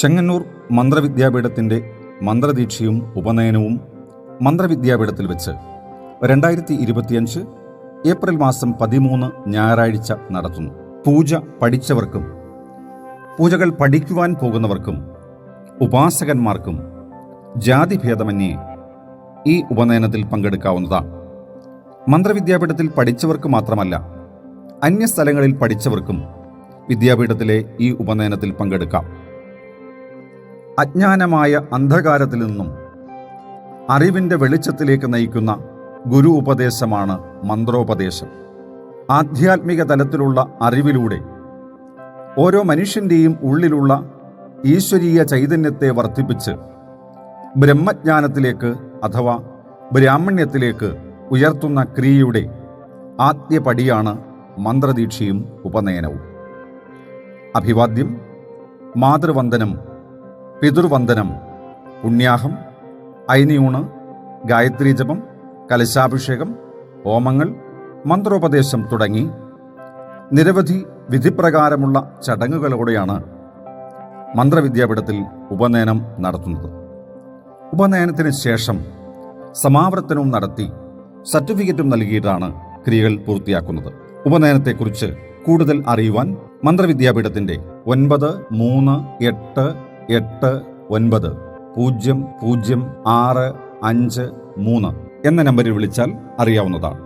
ചെങ്ങന്നൂർ മന്ത്രവിദ്യാപീഠത്തിന്റെ മന്ത്രദീക്ഷയും ഉപനയനവും മന്ത്രവിദ്യാപീഠത്തിൽ വെച്ച് രണ്ടായിരത്തി ഇരുപത്തിയഞ്ച് ഏപ്രിൽ മാസം പതിമൂന്ന് ഞായറാഴ്ച നടത്തുന്നു. പൂജ പഠിച്ചവർക്കും പൂജകൾ പഠിക്കുവാൻ പോകുന്നവർക്കും ഉപാസകന്മാർക്കും ജാതിഭേദമന്യേ ഈ ഉപനയനത്തിൽ പങ്കെടുക്കാവുന്നതാണ്. മന്ത്രവിദ്യാപീഠത്തിൽ പഠിച്ചവർക്ക് മാത്രമല്ല അന്യ സ്ഥലങ്ങളിൽ പഠിച്ചവർക്കും വിദ്യാപീഠത്തിലെ ഈ ഉപനയനത്തിൽ പങ്കെടുക്കാം. അജ്ഞാനമായ അന്ധകാരത്തിൽ നിന്നും അറിവിന്റെ വെളിച്ചത്തിലേക്ക് നയിക്കുന്ന ഗുരു ഉപദേശമാണ് മന്ത്രോപദേശം. ആധ്യാത്മിക തലത്തിലുള്ള അറിവിലൂടെ ഓരോ മനുഷ്യന്റെയും ഉള്ളിലുള്ള ഈശ്വരീയ ചൈതന്യത്തെ വർദ്ധിപ്പിച്ച് ബ്രഹ്മജ്ഞാനത്തിലേക്ക് അഥവാ ബ്രാഹ്മണ്യത്തിലേക്ക് ഉയർത്തുന്ന ക്രിയയുടെ ആദ്യ പടിയാണ് മന്ത്രദീക്ഷയും ഉപനയനവും. അഭിവാദ്യം മാതൃവന്ദനം. പിതൃവന്ദനം പുണ്യാഹം ഐനിയൂണ് ഗായത്രി ജപം കലശാഭിഷേകം ഹോമങ്ങൾ മന്ത്രോപദേശം തുടങ്ങി നിരവധി വിധിപ്രകാരമുള്ള ചടങ്ങുകളോടെയാണ് മന്ത്രവിദ്യാപീഠത്തിൽ ഉപനയനം നടത്തുന്നത്. ഉപനയനത്തിന് ശേഷം സമാവർത്തനവും നടത്തി സർട്ടിഫിക്കറ്റും നൽകിയിട്ടാണ് ക്രിയകൾ പൂർത്തിയാക്കുന്നത്. ഉപനയനത്തെക്കുറിച്ച് കൂടുതൽ അറിയുവാൻ മന്ത്രവിദ്യാപീഠത്തിന്റെ ഒൻപത് മൂന്ന് എട്ട് എട്ട് ഒൻപത് പൂജ്യം പൂജ്യം ആറ് അഞ്ച് മൂന്ന് എന്ന നമ്പറിൽ വിളിച്ചാൽ അറിയാവുന്നതാണ്.